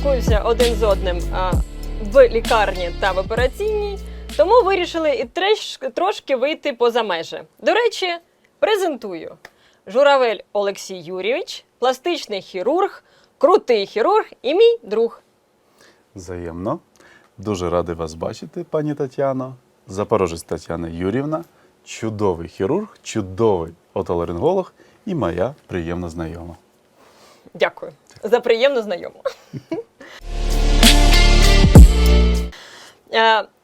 спілкуються один з одним в лікарні та в операційній, тому вирішили і треш, трошки вийти поза межі. До речі, презентую Журавель Олексій Юрійович, пластичний хірург, крутий хірург і мій друг. Взаємно. Дуже радий вас бачити, пані Тетяно. Запорожець Тетяна Юрівна, чудовий хірург, чудовий отоларинголог і моя приємна знайома. Дякую за приємну знайому.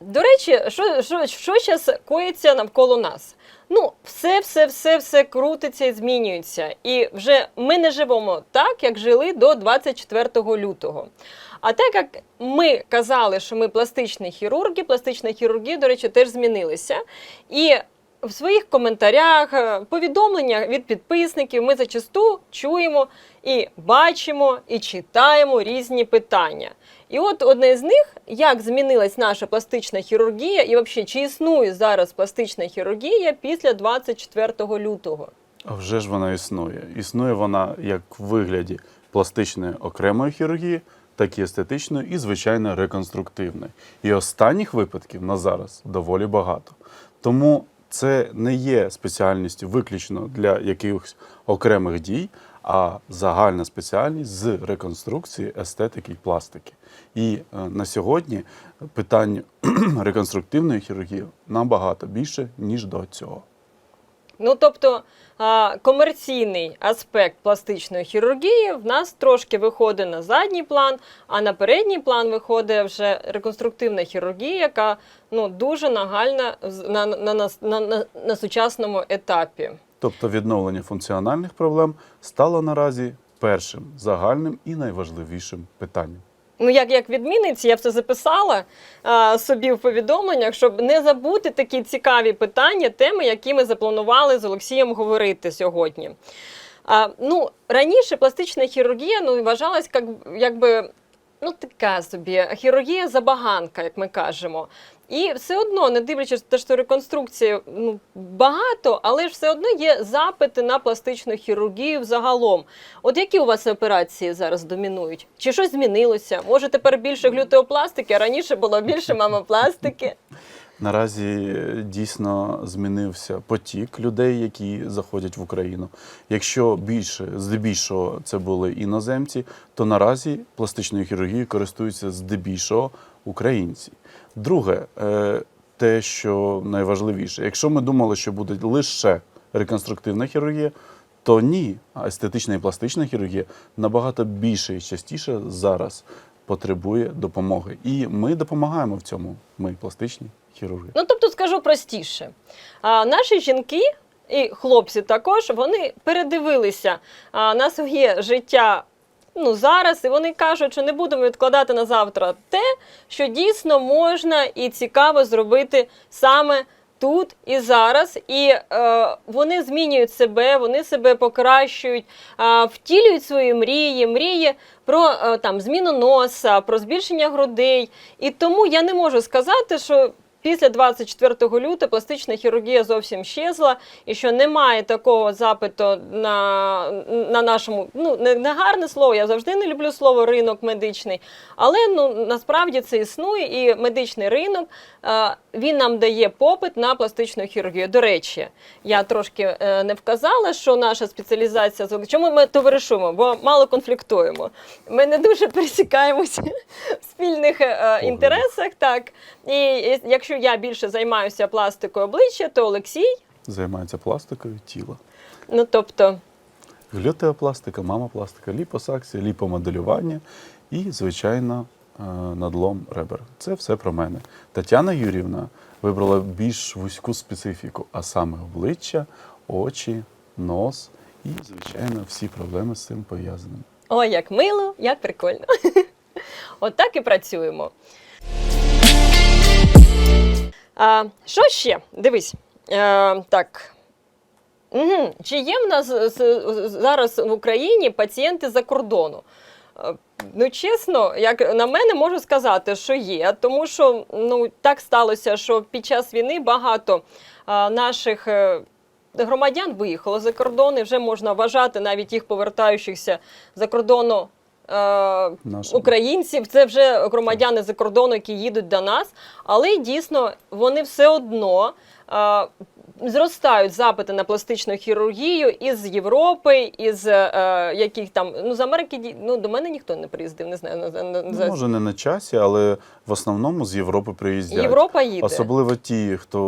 До речі, що, що, що зараз коїться навколо нас? Ну, все, все, все, все крутиться і змінюється. І вже ми не живемо так, як жили до 24 лютого. А так як ми казали, що ми пластичні хірурги, пластична хірургія, до речі, теж змінилися. І в своїх коментарях, е, повідомленнях від підписників ми зачасту чуємо і бачимо, і читаємо різні питання. І от одне з них, як змінилась наша пластична хірургія, і взагалі, чи існує зараз пластична хірургія після 24 лютого? А вже ж вона існує. Існує вона як в вигляді пластичної окремої хірургії, так і естетичної і, звичайно, реконструктивної. І останніх випадків на зараз доволі багато. Тому це не є спеціальністю виключно для якихось окремих дій, а загальна спеціальність з реконструкції, естетики і пластики. І е, на сьогодні питань реконструктивної хірургії набагато більше, ніж до цього. Ну тобто комерційний аспект пластичної хірургії в нас трошки виходить на задній план, а на передній план виходить вже реконструктивна хірургія, яка ну дуже нагальна на, на, на, на, на, на сучасному етапі. Тобто відновлення функціональних проблем стало наразі першим загальним і найважливішим питанням. Ну, як, як відмінниці, я все записала а, собі в повідомленнях, щоб не забути такі цікаві питання, теми, які ми запланували з Олексієм говорити сьогодні. А, ну, раніше пластична хірургія ну, вважалась як, якби ну, така собі хірургія забаганка, як ми кажемо. І все одно, не дивлячись те, що реконструкції ну, багато, але ж все одно є запити на пластичну хірургію загалом. От які у вас операції зараз домінують? Чи щось змінилося? Може тепер більше глютеопластики, а раніше було більше мамопластики? Наразі е, дійсно змінився потік людей, які заходять в Україну. Якщо більше, здебільшого це були іноземці, то наразі пластичною хірургією користуються здебільшого українці. Друге, е, те, що найважливіше, якщо ми думали, що буде лише реконструктивна хірургія, то ні, естетична і пластична хірургія набагато більше і частіше зараз потребує допомоги. І ми допомагаємо в цьому. Ми пластичні хірурги. Ну тобто скажу простіше. А, наші жінки і хлопці також вони передивилися а, на своє життя. Ну, зараз і вони кажуть, що не будемо відкладати на завтра те, що дійсно можна і цікаво зробити саме тут і зараз. І е, вони змінюють себе, вони себе покращують, е, втілюють свої мрії, мрії про е, там зміну носа, про збільшення грудей. І тому я не можу сказати, що. Після 24 лютого пластична хірургія зовсім щезла, і що немає такого запиту на, на нашому, ну не, не гарне слово, я завжди не люблю слово ринок медичний, але ну насправді це існує, і медичний ринок е, він нам дає попит на пластичну хірургію. До речі, я трошки е, не вказала, що наша спеціалізація з чому ми товаришуємо, бо мало конфліктуємо. Ми не дуже пересікаємося в спільних е, інтересах. Так і е, якщо я більше займаюся пластикою обличчя, то Олексій, Займаються пластикою тіла. ну тобто. Глютеопластика, мамопластика, ліпосакція, ліпомоделювання і, звичайно, е, надлом ребер. Це все про мене. Тетяна Юрівна вибрала більш вузьку специфіку, а саме обличчя, очі, нос і, звичайно, всі проблеми з цим пов'язані. Ой, як мило, як прикольно. От так і працюємо. А, що ще? Дивись. Е, так. Угу. Чи є в нас зараз в Україні пацієнти за кордону? Е, Ну, чесно, як на мене можу сказати, що є, тому що ну так сталося, що під час війни багато а, наших е, громадян виїхало за кордон, і вже можна вважати навіть їх повертаючихся за кордону Нашим. українців, це вже громадяни за кордону, які їдуть до нас, але дійсно вони все одно. Е, Зростають запити на пластичну хірургію із Європи, із е, яких там ну з Америки ну до мене ніхто не приїздив, не знаю на, на, Ну, може не на часі, але в основному з Європи приїздять. Європа їде. Особливо ті, хто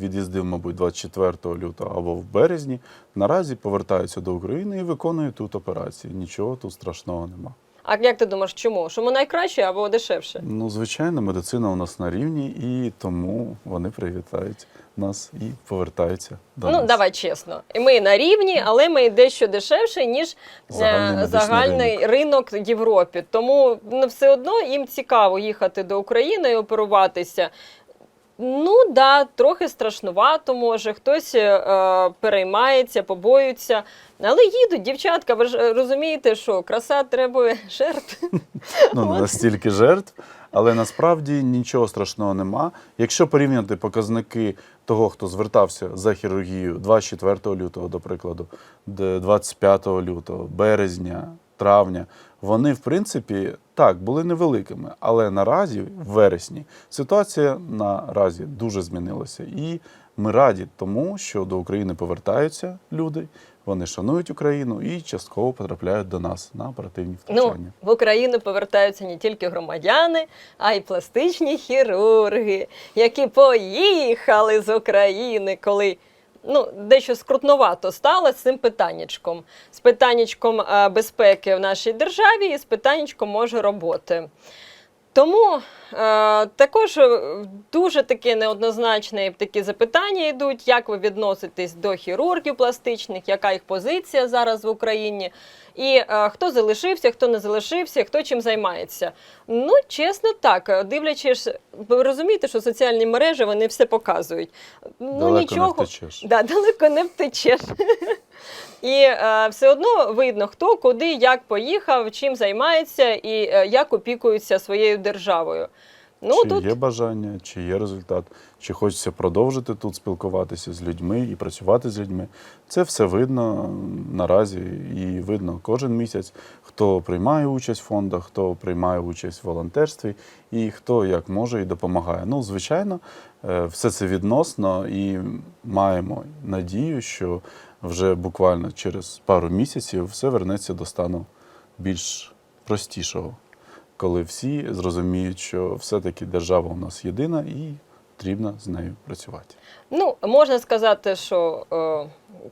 від'їздив, мабуть, 24 лютого або в березні, наразі повертаються до України і виконують тут операції. Нічого тут страшного нема. А як ти думаєш, чому? Що ми найкраще або дешевше? Ну, звичайно, медицина у нас на рівні, і тому вони привітають нас і повертаються до ну нас. давай чесно. І Ми на рівні, але ми дещо дешевше, ніж Загальний е, медичний загальний ринок. в Європі. Тому ну, все одно їм цікаво їхати до України і оперуватися. Ну да, трохи страшнувато може, хтось е, переймається, побоюється. Але їдуть, дівчатка, ви ж е, розумієте, що краса требує жертв. ну, не настільки жертв, але насправді нічого страшного нема. Якщо порівняти показники того, хто звертався за хірургією 24 лютого, до прикладу, де 25 лютого, березня, травня, вони, в принципі, так, були невеликими. Але наразі, в вересні, ситуація наразі дуже змінилася. І ми раді тому, що до України повертаються люди, вони шанують Україну і частково потрапляють до нас на оперативні Ну, в Україну повертаються не тільки громадяни, а й пластичні хірурги, які поїхали з України, коли ну, дещо скрутновато стало з цим питаннячком. З питаннячком е, безпеки в нашій державі і з питаннячком може роботи. Тому також е, дуже таке неоднозначне такі запитання йдуть, як ви відноситесь до хірургів пластичних, яка їх позиція зараз в Україні, і е, хто залишився, хто не залишився, хто чим займається. Ну, чесно, так, е, дивлячись, ви розумієте, що соціальні мережі вони все показують. Ну, Далеко не нічого, втечеш. Да, далеко не втечеш. І е, все одно видно, хто куди, як поїхав, чим займається і е, як опікується своєю державою. Ну чи тут є бажання, чи є результат, чи хочеться продовжити тут спілкуватися з людьми і працювати з людьми. Це все видно наразі, і видно кожен місяць, хто приймає участь в фондах, хто приймає участь в волонтерстві, і хто як може і допомагає. Ну, звичайно, е, все це відносно, і маємо надію, що вже буквально через пару місяців все вернеться до стану більш простішого коли всі зрозуміють, що все-таки держава у нас єдина і потрібно з нею працювати. ну можна сказати, що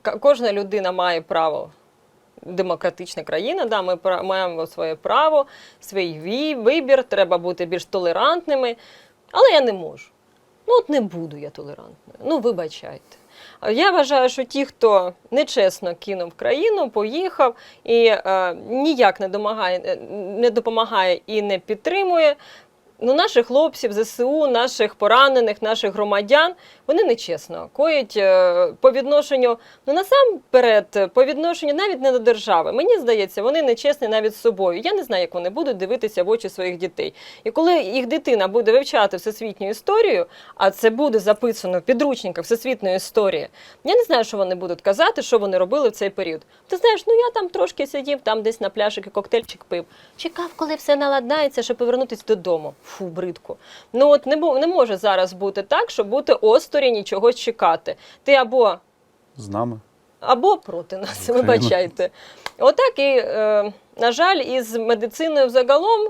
е, кожна людина має право. Демократична країна, да, ми маємо своє право, свій вибір, треба бути більш толерантними. Але я не можу. Ну, от не буду я толерантною. Ну, вибачайте. Я вважаю, що ті, хто нечесно кинув країну, поїхав і е, ніяк не домагає, е, не допомагає і не підтримує. Ну, наших хлопців, ЗСУ, наших поранених, наших громадян, вони нечесно коять е, по відношенню, ну насамперед, е, по відношенню навіть не до держави. Мені здається, вони нечесні навіть з собою. Я не знаю, як вони будуть дивитися в очі своїх дітей. І коли їх дитина буде вивчати всесвітню історію, а це буде записано в підручниках всесвітньої історії, я не знаю, що вони будуть казати, що вони робили в цей період. Ти знаєш, ну я там трошки сидів, там десь на пляшики коктейльчик пив. Чекав, коли все наладнається, щоб повернутися додому. Фу, бридко. Ну от не, не може зараз бути так, щоб бути осторонь і чогось чекати. Ти або З нами. або проти нас, Україна. вибачайте. Отак і, е, на жаль, із медициною загалом.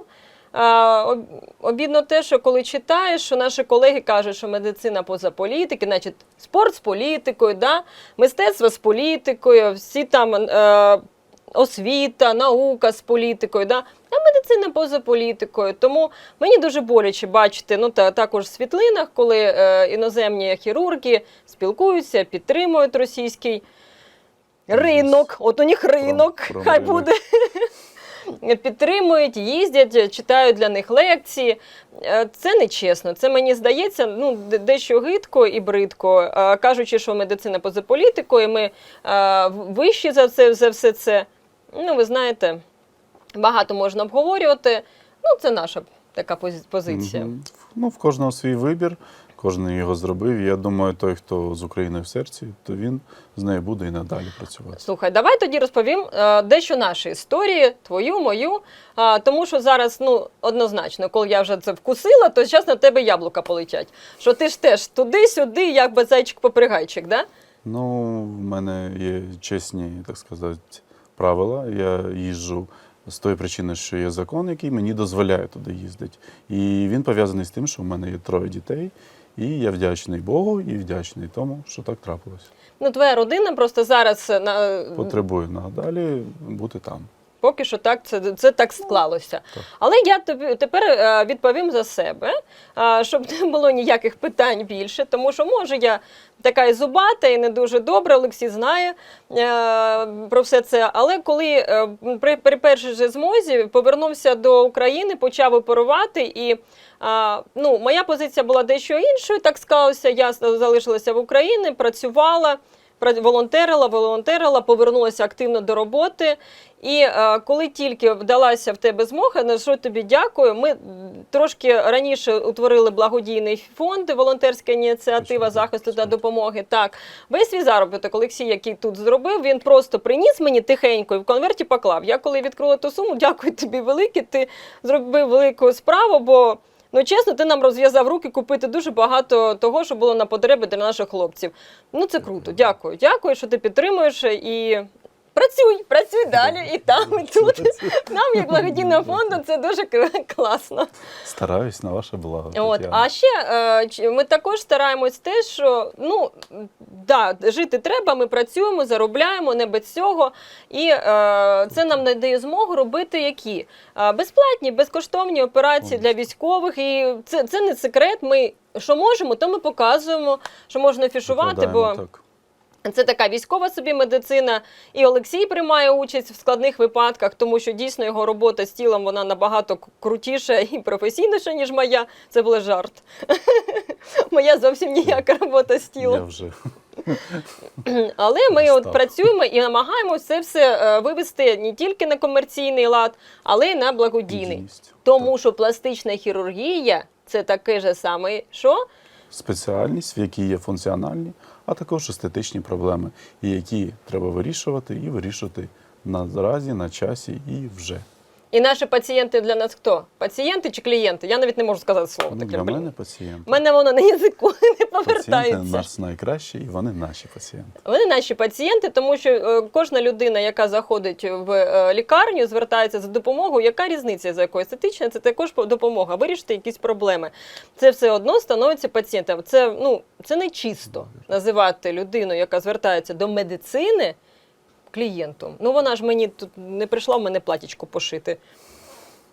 е, Обідно те, що коли читаєш, що наші колеги кажуть, що медицина поза політики, значить спорт з політикою, да? мистецтво з політикою, всі там е, освіта, наука з політикою, да? а медицина поза політикою. Тому мені дуже боляче бачити ну, та, також в світлинах, коли е, іноземні хірурги спілкуються, підтримують російський ринок. От у них ринок, про хай буде. Підтримують, їздять, читають для них лекції. Е, Це нечесно. Це мені здається ну, дещо гидко і бридко. Е, Кажучи, що медицина поза політикою, ми е, вищі за це за все це. Ну, ви знаєте, багато можна обговорювати. Ну, це наша така позиція. Мгм. Ну, в кожного свій вибір. Кожен його зробив. Я думаю, той, хто з Україною в серці, то він з нею буде і надалі працювати. Слухай, давай тоді розповім е, дещо наші історії, твою, мою. А, тому що зараз, ну, однозначно, коли я вже це вкусила, то зараз на тебе яблука полетять. Що ти ж теж туди-сюди, як би зайчик-попригайчик, да? Ну, в мене є чесні, так сказати, правила. Я їжджу з тої причини, що є закон, який мені дозволяє туди їздити. І він пов'язаний з тим, що в мене є троє дітей, і я вдячний Богу і вдячний тому, що так трапилось. Ну, твоя родина просто зараз е, на, Потребую надалі бути там. Поки що так це, це так склалося. Так. Але я тобі тепер е, відповім за себе, е, щоб не було ніяких питань більше, тому що може я така і зубата, і не дуже добра. Олексій знає е, про все це. Але коли при, при першій же змозі повернувся до України, почав оперувати і. А, ну, моя позиція була дещо іншою. Так склалося. Я залишилася в Україні, працювала, пра- волонтерила, волонтерила, повернулася активно до роботи. І е, коли тільки вдалася в тебе змога, на що тобі дякую. Ми трошки раніше утворили благодійний фонд, волонтерська ініціатива захисту та допомоги. Так, весь свій заробіток Олексій, який тут зробив, він просто приніс мені тихенько і в конверті поклав. Я коли відкрила ту суму, дякую тобі велике. Ти зробив велику справу, бо. Ну, чесно, ти нам розв'язав руки купити дуже багато того, що було на потреби для наших хлопців. Ну, це круто. Дякую. Дякую, що ти підтримуєш і працюй, працюй далі і там, і тут. Нам, як благодійного фонду, це дуже класно. Стараюсь на ваше благо. От, а ще е, ми також стараємось те, що ну да, жити треба, ми працюємо, заробляємо не без цього. І е, це нам надає змогу робити які Е, безплатні, безкоштовні операції для військових. І це, це не секрет. Ми що можемо, то ми показуємо, що можна афішувати. Бо так. Це така військова собі медицина, і Олексій приймає участь в складних випадках, тому що дійсно його робота з тілом вона набагато крутіша і професійніша, ніж моя. Це був жарт. Моя зовсім ніяка робота з Я тілом. вже Але ми от працюємо і намагаємося це все е, вивести не тільки на комерційний лад, але й на благодійний. Тому що пластична хірургія це таке ж саме, що спеціальність, в якій є функціональні, а також естетичні проблеми, які треба вирішувати і вирішувати наразі, на часі і вже. І наші пацієнти для нас хто? Пацієнти чи клієнти? Я навіть не можу сказати слово Вони таке. для мене пацієнти. У мене воно на язику не Пацієнти повертається. наш найкращі, і вони наші пацієнти. Вони наші пацієнти, тому що е, кожна людина, яка заходить в е, лікарню, звертається за допомогою. Яка різниця за якою естетична? Це також допомога. Вирішити якісь проблеми. Це все одно становиться пацієнтом. Це ну це не чисто називати людину, яка звертається до медицини. Клієнтом. Ну вона ж мені тут не прийшла в мене платічко пошити.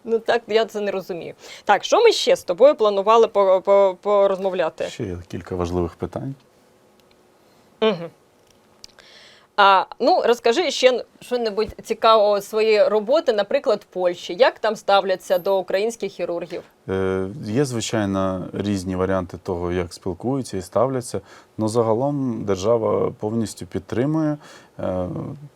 Ну так я це не розумію. Так, що ми ще з тобою планували по- по- порозмовляти? Ще є кілька важливих питань. Угу. А, ну, розкажи ще що-небудь цікавого своєї роботи, наприклад, в Польщі. Як там ставляться до українських хірургів? Е, Є, звичайно, різні варіанти того, як спілкуються і ставляться. але загалом держава повністю підтримує. Е,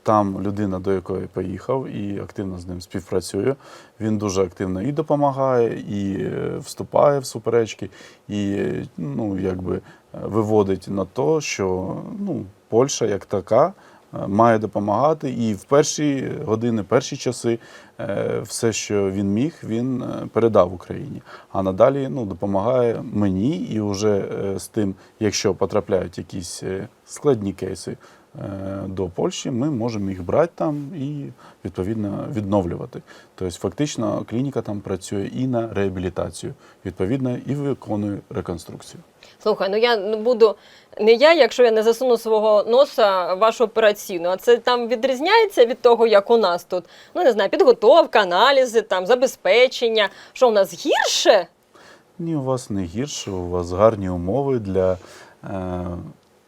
Там людина, до якої поїхав, і активно з ним співпрацює. Він дуже активно і допомагає, і е, вступає в суперечки, і ну, якби виводить на те, що ну, Польща як така. е, Має допомагати, і в перші години, перші часи е, все, що він міг, він е, передав Україні. А надалі ну, допомагає мені, і вже з тим, якщо потрапляють якісь складні кейси до Польщі, ми можемо їх брати там і відповідно відновлювати. Тобто, фактично, клініка там працює і на реабілітацію, відповідно, і виконує реконструкцію. Слухай, ну я не буду не я, якщо я не засуну свого носа в вашу операційну. А це там відрізняється від того, як у нас тут. Ну не знаю, підготовка, аналізи, там забезпечення. Що у нас гірше? Ні, у вас не гірше, у вас гарні умови для е,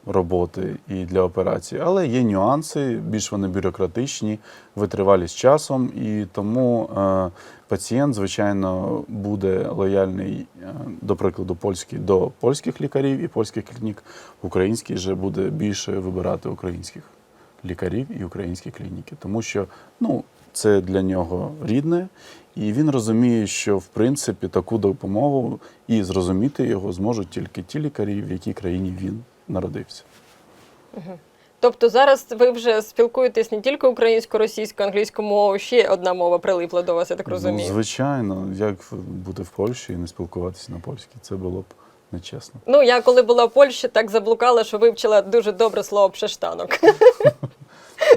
роботи і для операції, але є нюанси, більш вони бюрократичні, витривалість часом, і тому е, пацієнт, звичайно, буде лояльний, е, до прикладу, польський до польських лікарів і польських клінік. Український же буде більше вибирати українських лікарів і українські клініки, тому що ну. це для нього рідне, і він розуміє, що в принципі таку допомогу і зрозуміти його зможуть тільки ті лікарі, в якій країні він народився. Тобто зараз ви вже спілкуєтесь не тільки українською, російською, англійською мовою, ще одна мова прилипла до вас, я так розумію. Ну, звичайно, як бути в Польщі і не спілкуватися на польській, це було б нечесно. Ну, я коли була в Польщі, так заблукала, що вивчила дуже добре слово пшештанок.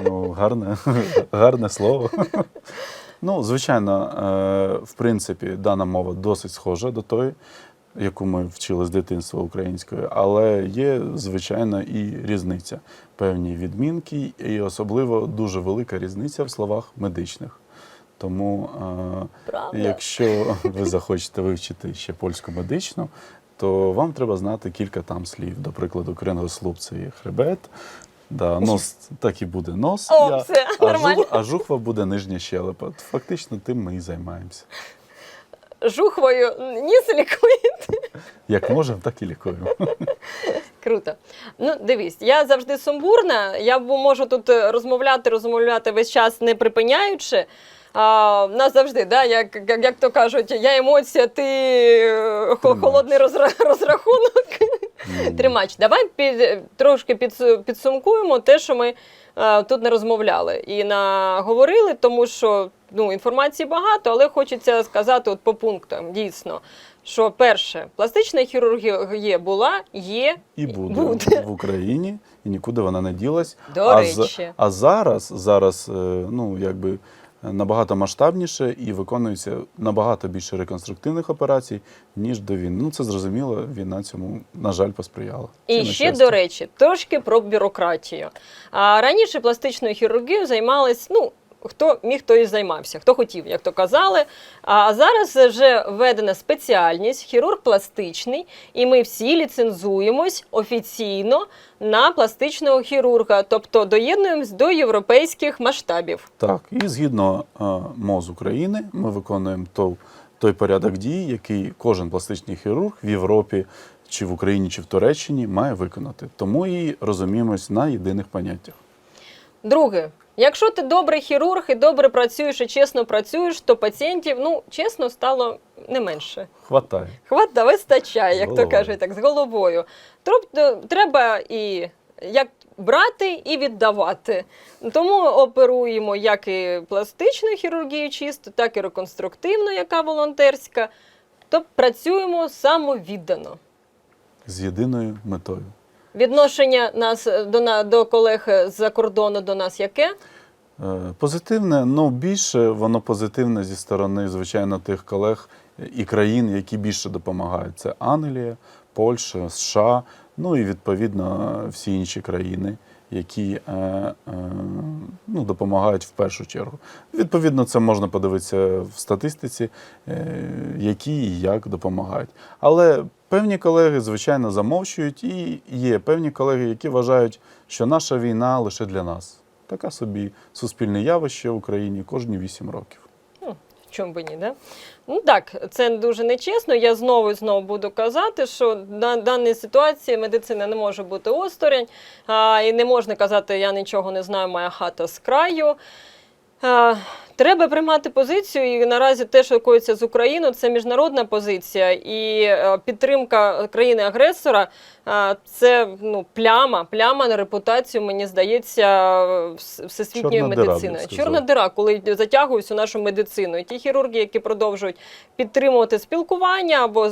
Ну, гарне, гарне слово. Ну, звичайно, е, в принципі, дана мова досить схожа до тої, яку ми вчили з дитинства українською, але є, звичайно, і різниця. Певні відмінки, і особливо дуже велика різниця в словах медичних. Тому, е, Правда? якщо ви захочете вивчити ще польську медичну, то вам треба знати кілька там слів. До прикладу, крингослуп це є хребет. Да, нос так і буде нос, О, все, а, жух- а жухва буде нижня щелепа. Фактично тим ми і займаємося. Жухвою ніс лікуєте. Як можемо, так і лікуємо. Круто. Ну, дивись, я завжди сумбурна. Я можу тут е, розмовляти, розмовляти весь час не припиняючи. А, в нас завжди, да, як, як, як то кажуть, я емоція, ти е, Тримач. холодний розра- розрахунок. Тримач, давай під, трошки підсу- підсумкуємо те, що ми е, тут не розмовляли і наговорили, тому що ну, інформації багато, але хочеться сказати от по пунктам дійсно. Що перше, пластична хірургія була, є І буде, Буде. в Україні, і нікуди вона не ділась. До а, речі. а зараз, зараз, е, ну якби. Набагато масштабніше і виконується набагато більше реконструктивних операцій, ніж до війни. Ну це зрозуміло, війна цьому, на жаль, посприяла. І ще, щастя. до речі, трошки про бюрократію. А раніше пластичною хірургією займались, ну. Хто міг, той і займався, хто хотів, як то казали. А зараз вже введена спеціальність хірург пластичний, і ми всі ліцензуємось офіційно на пластичного хірурга, тобто доєднуємось до європейських масштабів. Так, і згідно МОЗ України, ми виконуємо той, той порядок дій, який кожен пластичний хірург в Європі, чи в Україні, чи в Туреччині має виконати. Тому і розуміємось на єдиних поняттях. Друге, якщо ти добрий хірург і добре працюєш і чесно працюєш, то пацієнтів, ну чесно, стало не менше. Хватає. Хвата вистачає, як то кажуть, так з головою. Тобто треба і як брати і віддавати. Тому оперуємо як і пластичну хірургію чисто, так і реконструктивну, яка волонтерська. Тобто працюємо самовіддано. З єдиною метою. Відношення нас е, до, до колег з-за кордону до нас яке? Е, Позитивне, ну більше воно позитивне зі сторони, звичайно, тих колег і країн, які більше допомагають. Це Англія, Польща, США, ну і відповідно всі інші країни, які е, е, ну, допомагають в першу чергу. Відповідно, це можна подивитися в статистиці, е, які і як допомагають. Але певні колеги, звичайно, замовчують, і є певні колеги, які вважають, що наша війна лише для нас. Така собі суспільне явище в Україні кожні 8 років. Чому би ні, да? Ну так, це дуже нечесно. Я знову і знову буду казати, що на даній ситуації медицина не може бути осторонь, а, і не можна казати, я нічого не знаю, моя хата з краю. Треба приймати позицію, і наразі те, що коїться з Україною, це міжнародна позиція, і е, підтримка країни-агресора це ну, пляма, пляма на репутацію, мені здається, всесвітньої Чорна дира, медицини. сказав. Чорна дира, коли затягують всю нашу медицину. І ті хірурги, які продовжують підтримувати спілкування або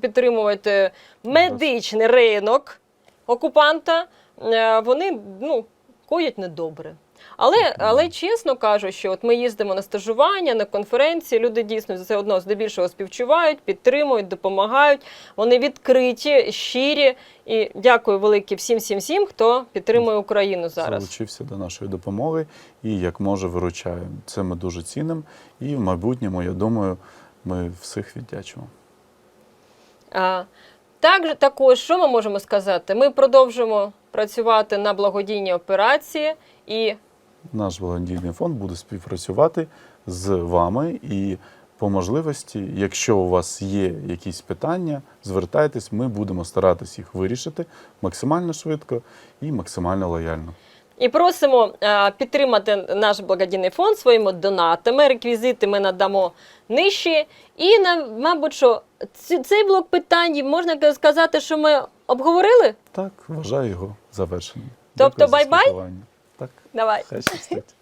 підтримувати медичний ринок окупанта, е, вони ну, коять недобре. Але, але чесно кажу, що от ми їздимо на стажування, на конференції, люди дійсно все одно здебільшого співчувають, підтримують, допомагають. Вони відкриті, щирі. І дякую велике всім всім всім, хто підтримує Україну зараз. Залучився до нашої допомоги і як може виручає. Це ми дуже цінимо. І в майбутньому, я думаю, ми всіх віддячимо. А, також, також, що ми можемо сказати? Ми продовжуємо працювати на благодійні операції і Наш благодійний фонд буде співпрацювати з вами і по можливості, якщо у вас є якісь питання, звертайтесь, ми будемо старатись їх вирішити максимально швидко і максимально лояльно. І просимо е, підтримати наш благодійний фонд своїми донатами. Реквізити ми надамо нижче. І на, мабуть, що цей блок питань можна сказати, що ми обговорили. Так, вважаю його завершеним. Тобто бай-бай? Спілкування. Так, Давай. хай щастить.